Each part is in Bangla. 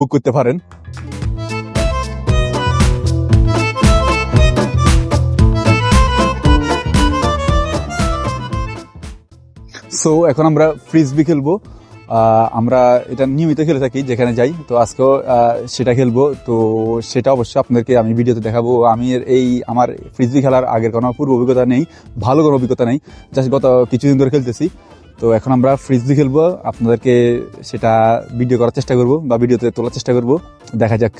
বুক করতে পারেন। সো এখন আমরা ফ্রিজবি খেলব। আমরা এটা নিয়মিত খেলে থাকি, যেখানে যাই। তো আজকেও সেটা খেলব। তো সেটা অবশ্যই আপনাদেরকে আমি ভিডিওতে দেখাবো। আমি এই আমার ফ্রিজবি খেলার আগের কোনো পূর্ব অভিজ্ঞতা নেই, ভালো কোনো অভিজ্ঞতা নেই। জাস্ট গত কিছুদিন ধরে খেলতেছি। তো এখন আমরা ফ্রিজবি খেলব। আপনাদেরকে সেটা ভিডিও করার চেষ্টা করব বা ভিডিওতে তোলার চেষ্টা করব। দেখা যাক।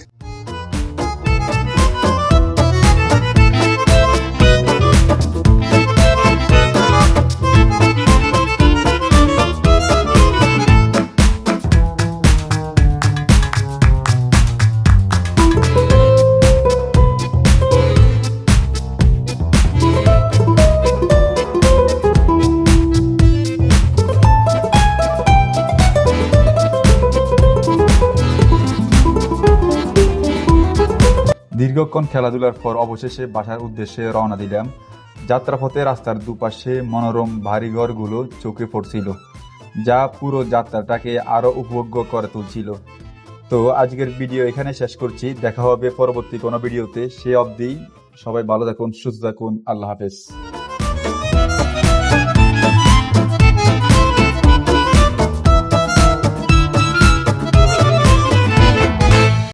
দীর্ঘক্ষণ খেলাধুলার পর অবশেষে বাসার উদ্দেশ্যে রওনা দিলাম। যাত্রাপথে রাস্তার দুপাশে মনোরম ভারী ঘরগুলো চোখে পড়ছিল, যা পুরো যাত্রাটাকে আরও উপভোগ্য করে তুলছিল। তো আজকের ভিডিও এখানে শেষ করছি। দেখা হবে পরবর্তী কোনো ভিডিওতে। সে অবধি সবাই ভালো থাকুন, সুস্থ থাকুন। আল্লাহ হাফেজ।